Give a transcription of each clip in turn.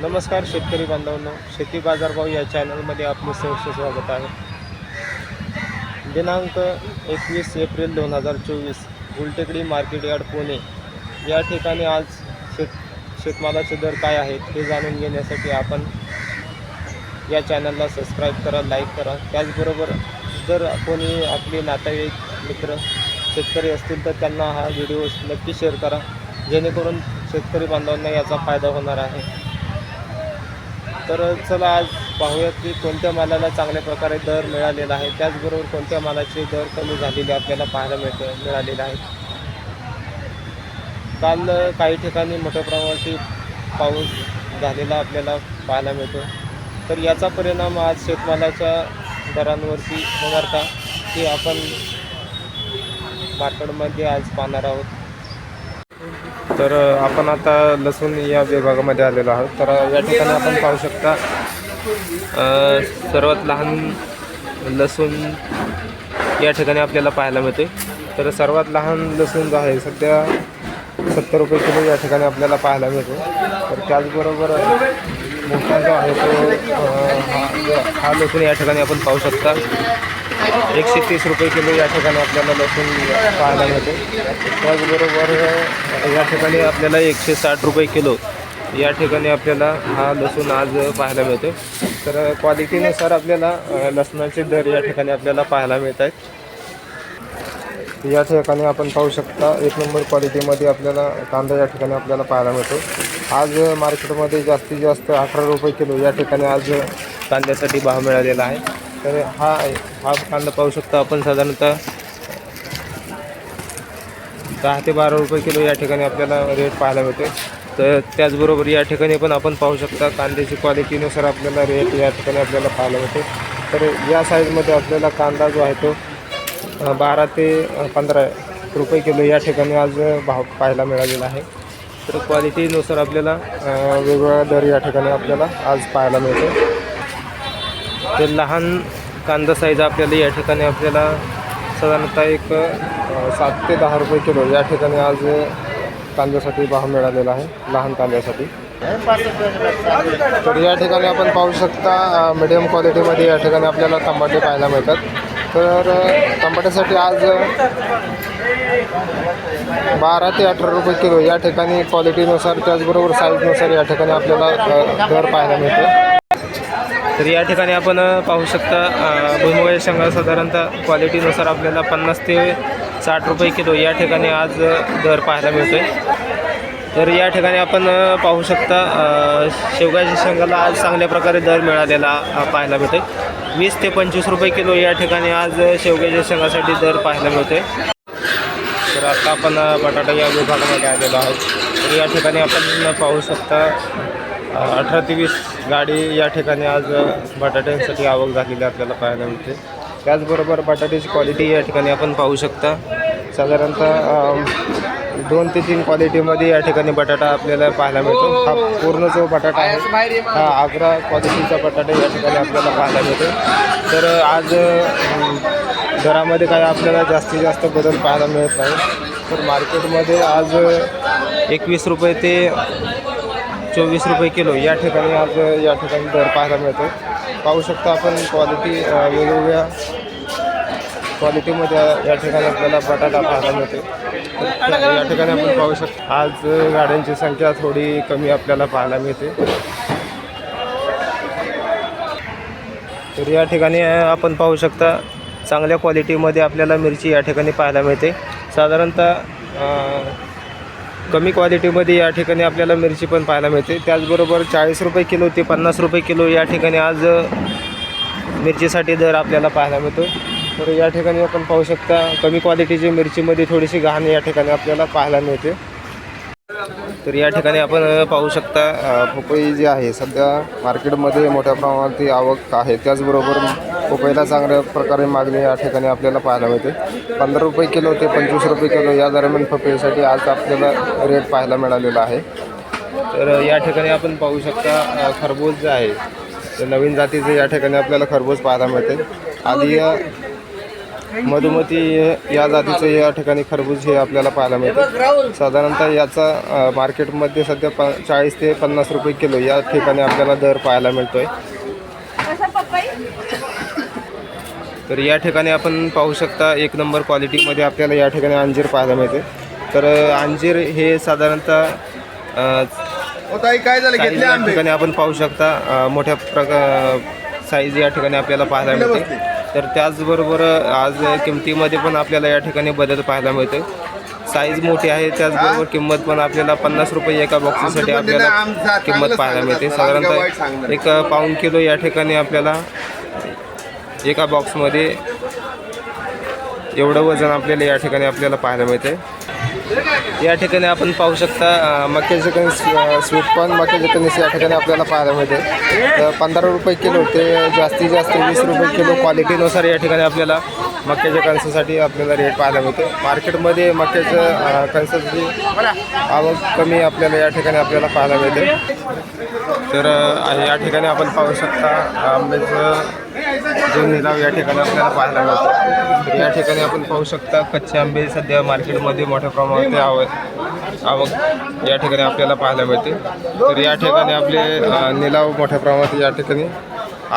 नमस्कार शेतकरी बांधवांनो शेती बाजारभाव या चॅनलमध्ये आपले सहर्ष स्वागत आहे. दिनांक एकवीस एप्रिल दोन हजार चोवीस गुलटेकडी मार्केट यार्ड पुणे. या ठिकाणी आज शेत शेतमालाचे दर काय आहेत हे जाणून घेण्यासाठी आपण या चॅनलला सबस्क्राईब करा लाईक करा. त्याचबरोबर जर कोणी आपले नातेवाईक मित्र शेतकरी असतील तर त्यांना हा व्हिडिओ नक्की शेअर करा जेणेकरून शेतकरी बांधवांना याचा फायदा होणार आहे. तर चला आज पाहूयात की कोणत्या मालाला चांगल्या प्रकारे दर मिळालेला आहे. त्याचबरोबर कोणत्या मालाचे दर कमी झालेले आपल्याला पाहायला मिळत मिळालेले आहेत. काल काही ठिकाणी मोठ्या प्रमाणात पाऊस झालेला आपल्याला पाहायला मिळतो. तर याचा परिणाम आज शेतमालाच्या दरांवरती होणार का हे आपण मार्केटमध्ये आज पाहणार आहोत. तर आपण आता लसूण या विभागामध्ये आलेलो आहोत. तर या ठिकाणी आपण पाहू शकता सर्वात लहान लसूण या ठिकाणी आपल्याला पाहायला मिळते. तर सर्वात लहान लसूण जो आहे सध्या सत्तर रुपये किलो या ठिकाणी आपल्याला पाहायला मिळतो. तर त्याचबरोबर मोठा जो आहे तो हा- लसूण या ठिकाणी आपण पाहू शकता. एकशे तीस रुपये किलो या ठिकाणी आपल्याला लसूण पाहायला मिळते. त्याचबरोबर या ठिकाणी आपल्याला एकशे साठ रुपये किलो या ठिकाणी आपल्याला हा लसूण आज पाहायला मिळतो तर क्वालिटीनुसार आपल्याला लसणाचे दर या ठिकाणी आपल्याला पाहायला मिळत आहेत या ठिकाणी आपण पाहू शकता एक नंबर क्वालिटीमध्ये आपल्याला कांदा या ठिकाणी आपल्याला पाहायला मिळतो. आज मार्केटमध्ये जास्तीत जास्त अठरा रुपये किलो या ठिकाणी आज कांद्यासाठी भाव मिळालेला आहे. तर हा हा कांदा पाहू शकता आपण साधारणतः दहा ते बारा रुपये किलो या ठिकाणी आपल्याला रेट पाहायला मिळते तर त्याचबरोबर या ठिकाणी पण आपण पाहू शकता कांद्याची क्वालिटीनुसार आपल्याला रेट या ठिकाणी आपल्याला पाहायला मिळते तर या साईजमध्ये आपल्याला कांदा जो आहे तो बारा ते पंधरा रुपये किलो या ठिकाणी आज भाव पाहायला मिळालेला आहे. तर क्वालिटीनुसार आपल्याला वेगवेगळा दर या ठिकाणी आपल्याला आज पाहायला मिळतो ते लहान कांदा साईज आपल्याला या ठिकाणी आपल्याला साधारणतः एक सात ते दहा रुपये किलो या ठिकाणी आज कांद्यासाठी भाव मिळालेला आहे लहान कांद्यासाठी. तर या ठिकाणी आपण पाहू शकता मिडियम क्वालिटीमध्ये या ठिकाणी आपल्याला टमाटे पाहायला मिळतात. तर टमाट्यासाठी आज बारा ते अठरा रुपये किलो या ठिकाणी क्वालिटीनुसार त्याचबरोबर साईजनुसार या ठिकाणी आपल्याला दर पाहायला मिळतो. तर या ठिकाणी आपण पाहू शकता अ, भुईमुगाच्या शेंगा साधारणतः क्वालिटीनुसार आपल्याला पन्नास ते साठ रुपये किलो या ठिकाणी आज दर पाहायला मिळतो तर या ठिकाणी आपण पाहू शकता शेवगाच्या शेंगाला आज चांगल्या प्रकारे दर मिळालेला पाहायला मिळतोय. वीस ते पंचवीस रुपये किलो या ठिकाणी आज शेवग्याच्या शेंगासाठी दर पाहायला मिळतोय. तर आता आपण बटाटा या विभागामध्ये आलेलो आहोत. तर या ठिकाणी आपण पाहू शकता अठरा ते वीस गाडी या ठिकाणी आज बटाट्यांसाठी आवक झालेली आपल्याला पाहायला मिळते. त्याचबरोबर बटाट्याची क्वालिटी या ठिकाणी आपण पाहू शकता. साधारणतः दोन ते तीन क्वालिटीमध्ये या ठिकाणी बटाटा आपल्याला पाहायला मिळतो. हा पूर्ण जो बटाटा आहे हा आग्रा क्वालिटीचा बटाटा या ठिकाणी आपल्याला पाहायला मिळतो. तर आज दरामध्ये काय आपल्याला जास्तीत जास्त बदल पाहायला मिळत नाही. तर मार्केटमध्ये आज एकवीस रुपये ते चोवीस रुपये किलो या ठिकाणी आज या ठिकाणी दर पाहायला मिळतो. पाहू शकता आपण क्वालिटी वेगवेगळ्या क्वालिटीमध्ये या ठिकाणी आपल्याला बटाटा पाहायला मिळतो या ठिकाणी आपण पाहू शकतो आज गाड्यांची संख्या थोडी कमी आपल्याला पाहायला मिळते. तर या ठिकाणी आपण पाहू शकता चांगल्या क्वालिटीमध्ये आपल्याला मिरची या ठिकाणी पाहायला मिळते. साधारणतः कमी क्वालिटीमध्ये या ठिकाणी आपल्याला मिरची पण पाहायला मिळते. त्याचबरोबर चाळीस रुपये किलो ते पन्नास रुपये किलो या ठिकाणी आज मिरचीसाठी दर आपल्याला पाहायला मिळतो तर या ठिकाणी आपण पाहू शकता कमी क्वालिटीची मिरचीमध्ये थोडीशी घाण या ठिकाणी आपल्याला पाहायला मिळते. तर या ठिकाणी आपण पाहू शकता पपई जी आहे सध्या मार्केटमध्ये मोठ्या प्रमाणात ती आवक आहे. त्याचबरोबर पपईला चांगल्या प्रकारे मागणी या ठिकाणी आपल्याला पाहायला मिळते. पंधरा रुपये किलो ते पंचवीस रुपये किलो या दरम्यान पपईसाठी आज आपल्याला रेट पाहायला मिळालेला आहे. तर या ठिकाणी आपण पाहू शकता खरबूज जे आहे नवीन जातीचे या ठिकाणी आपल्याला खरबूज पाहायला मिळते. आधी मधुमती या जातीचं या ठिकाणी खरबूज हे आपल्याला पाहायला मिळते. साधारणतः याचा मार्केटमध्ये सध्या प चाळीस ते पन्नास रुपये किलो या ठिकाणी आपल्याला दर पाहायला मिळतोय. तर या ठिकाणी आपण पाहू शकता एक नंबर क्वालिटीमध्ये आपल्याला या ठिकाणी अंजीर पाहायला मिळते. तर अंजीर हे साधारणतः काय झालं? या आंबे. ठिकाणी आपण पाहू शकता मोठ्या प्रकार साईज या ठिकाणी आपल्याला पाहायला मिळते. तर त्याचबरोबर आज किमतीमध्ये पण आपल्याला या ठिकाणी बदल पाहायला मिळते साईज मोठी आहे त्याचबरोबर किंमत पण आपल्याला पन्नास रुपये एका बॉक्ससाठी आपल्याला किंमत पाहायला मिळते. साधारणतः एक पाऊण किलो या ठिकाणी आपल्याला एका बॉक्समध्ये एवढं वजन आपल्याला या ठिकाणी आपल्याला पाहायला मिळते या ठिकाणी आपण पाहू शकता मक्याचे कणीस स्वीट पण मक्याचे कणीस या ठिकाणी आपल्याला पाहायला मिळते. तर पंधरा रुपये किलो ते जास्तीत जास्त वीस रुपये किलो क्वालिटीनुसार या ठिकाणी आपल्याला मक्याच्या कणसासाठी आपल्याला रेट पाहायला मिळते. मार्केटमध्ये मक्याचं कणसाची आवक कमी आपल्याला या ठिकाणी आपल्याला पाहायला मिळते. तर या ठिकाणी आपण पाहू शकता आंब्याचं जो निलाव या ठिकाणी आपल्याला पाहायला मिळतो तर या ठिकाणी आपण पाहू शकता कच्चे आंबे सध्या मार्केटमध्ये मोठ्या प्रमाणात आवक आवक या ठिकाणी आपल्याला पाहायला मिळते. तर या ठिकाणी आपले निलाव मोठ्या प्रमाणात या ठिकाणी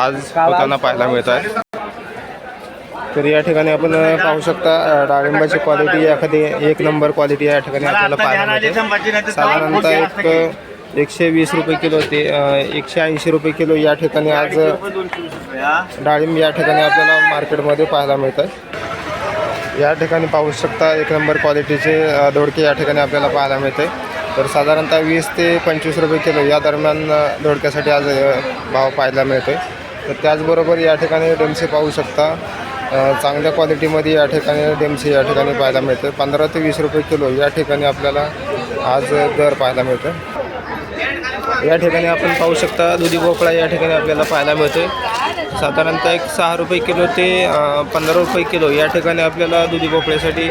आज होताना पाहायला मिळत आहे. तर या ठिकाणी आपण पाहू शकता डाळिंबाची क्वालिटी एखादी एक नंबर क्वालिटी या ठिकाणी आपल्याला पाहायला मिळते. साधारणतः एक एकशे वीस रुपये किलो ते एकशे ऐंशी रुपये किलो या ठिकाणी आज डाळिंब या ठिकाणी आपल्याला मार्केटमध्ये पाहायला मिळतं या ठिकाणी पाहू शकता एक नंबर क्वालिटीचे अ, दोडके या ठिकाणी आपल्याला पाहायला मिळते. तर साधारणतः वीस ते पंचवीस रुपये किलो या दरम्यान अ, दोडक्यासाठी आज भाव पाहायला मिळतो तर त्याचबरोबर या ठिकाणी डेमसे पाहू शकता चांगल्या क्वालिटीमध्ये या ठिकाणी डेमसे या ठिकाणी पाहायला मिळतं पंधरा ते वीस रुपये किलो या ठिकाणी आपल्याला आज दर पाहायला मिळतं या ठिकाणी आपण पाहू शकता दुधी भोपळा या ठिकाणी आपल्याला पाहायला मिळतोय. साधारणतः एक सहा रुपये किलो ते पंधरा रुपये किलो या ठिकाणी आपल्याला दुधी भोपळ्यासाठी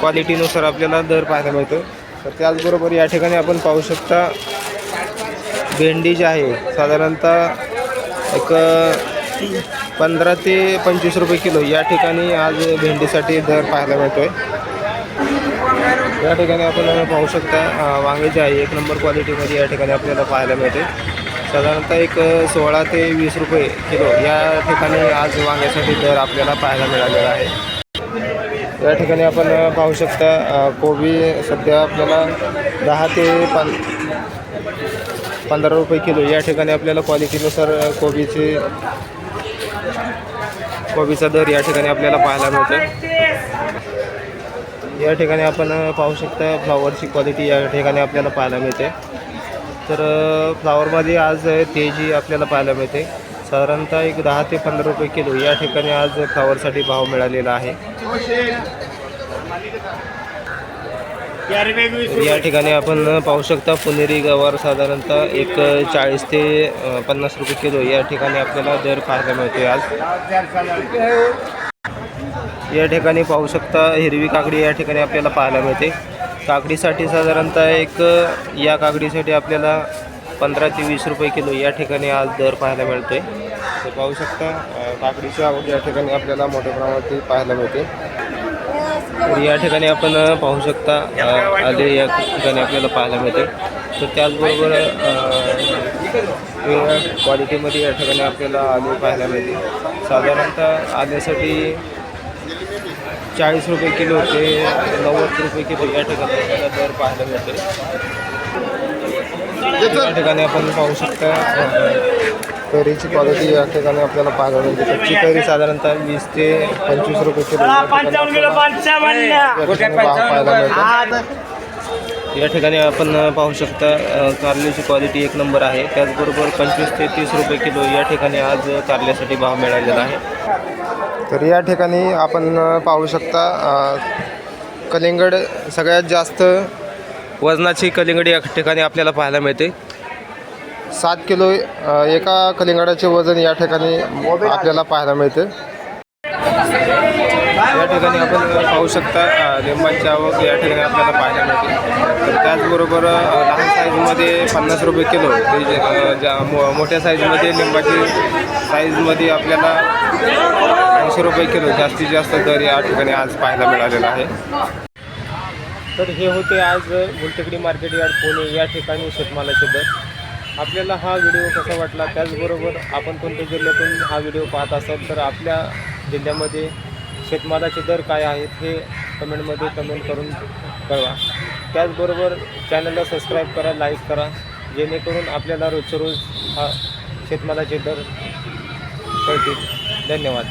क्वालिटीनुसार आपल्याला दर पाहायला मिळतो तर त्याचबरोबर या ठिकाणी आपण पाहू शकता भेंडी जी आहे साधारणतः एक पंधरा ते पंचवीस रुपये किलो या ठिकाणी आज भेंडीसाठी दर पाहायला मिळतो आहे या ठिकाणी आपण पाहू शकता वांग्याची वांगे जे आहे. एक नंबर क्वालिटीमध्ये या ठिकाणी आपल्याला पाहायला मिळते. साधारणतः एक सोळा ते वीस रुपये किलो या ठिकाणी आज वांग्यासाठी दर आपल्याला पाहायला मिळालेला आहे. या ठिकाणी आपण पाहू शकता कोबी सध्या आपल्याला दहा ते पं पंधरा रुपये किलो या ठिकाणी आपल्याला क्वालिटीनुसार कोबीचे कोबीचा दर या ठिकाणी आपल्याला पाहायला मिळतो. या ठिकाणी आपण पाहू शकता फ्लावरची क्वालिटी या ठिकाणी आपल्याला पाहायला मिळते. तर फ्लॉवरमध्ये फ्लावरमध्ये आज तेजी आपल्याला पाहायला मिळते. साधारणतः एक दहा ते पंधरा रुपये किलो या ठिकाणी आज फ्लावरसाठी भाव मिळालेला आहे. या ठिकाणी आपण पाहू शकता पुणेरी गवार साधारणतः एक चाळीस ते पन्नास रुपये किलो या ठिकाणी आपल्याला दर पाहायला मिळतो आज. या ठिकाणी पाहू शकता हिरवी काकडी या ठिकाणी आपल्याला पाहायला मिळते. काकडीसाठी साधारणतः एक या काकडीसाठी आपल्याला पंधरा ते वीस रुपये किलो या ठिकाणी आज दर पाहायला मिळतोय. तर पाहू शकता काकडीची आवड या ठिकाणी आपल्याला मोठ्या प्रमाणात पाहायला मिळते. तर या ठिकाणी आपण पाहू शकता आले या ठिकाणी आपल्याला पाहायला मिळते. तर त्याचबरोबर वेगळ्या क्वालिटीमध्ये या ठिकाणी आपल्याला आले पाहायला मिळते. साधारणतः आल्यासाठी चाळीस रुपये किलो ते नव्वद रुपये किलो या ठिकाणी आपल्याला दर पाहायला मिळते. या ठिकाणी आपण पाहू शकता कैरीची क्वालिटी या ठिकाणी आपल्याला पाहायला मिळते. कच्ची कैरी साधारणतः वीस ते पंचवीस रुपये किलो पाहायला मिळतो. या ठिकाणी आपण पाहू शकता कारल्याची क्वालिटी एक नंबर आहे. त्याचबरोबर पंचवीस ते तीस रुपये किलो या ठिकाणी आज कारल्यासाठी भाव मिळालेला आहे. तर या ठिकाणी आपण पाहू शकता कलिंगड सगळ्यात जास्त वजनाची कलिंगड या ठिकाणी आपल्याला पाहायला मिळते. सात किलो एका कलिंगडाचे वजन या ठिकाणी आपल्याला पाहायला मिळते. या ठिकाणी आपण पाहू शकता लिंबाची आवक या ठिकाणी आपल्याला पाहायला मिळते. तर त्याचबरोबर लहान साईजमध्ये पन्नास रुपये किलो ते ज्या मो मोठ्या साईजमध्ये लिंबाची साईजमध्ये आपल्याला ऐंशी रुपये किलो जास्तीत जास्त दर या ठिकाणी आज पाहायला मिळालेला आहे. तर हे होते आज गुलटेकडी मार्केट यार्ड पुणे या ठिकाणी शेतमालाचे दर. आपल्याला हा व्हिडिओ कसा वाटला? त्याचबरोबर आपण कोणत्या जिल्ह्यातून हा व्हिडिओ पाहत असाल तर आपल्या जिल्ह्यामध्ये शेतमालाचे दर काय आहेत हे कमेंटमध्ये कमेंट करून कळवा. त्याचबरोबर चॅनलला सबस्क्राईब करा लाईक करा जेणेकरून आपल्याला रोजच्या रोज हा शेतमालाचे दर कळतील. धन्यवाद.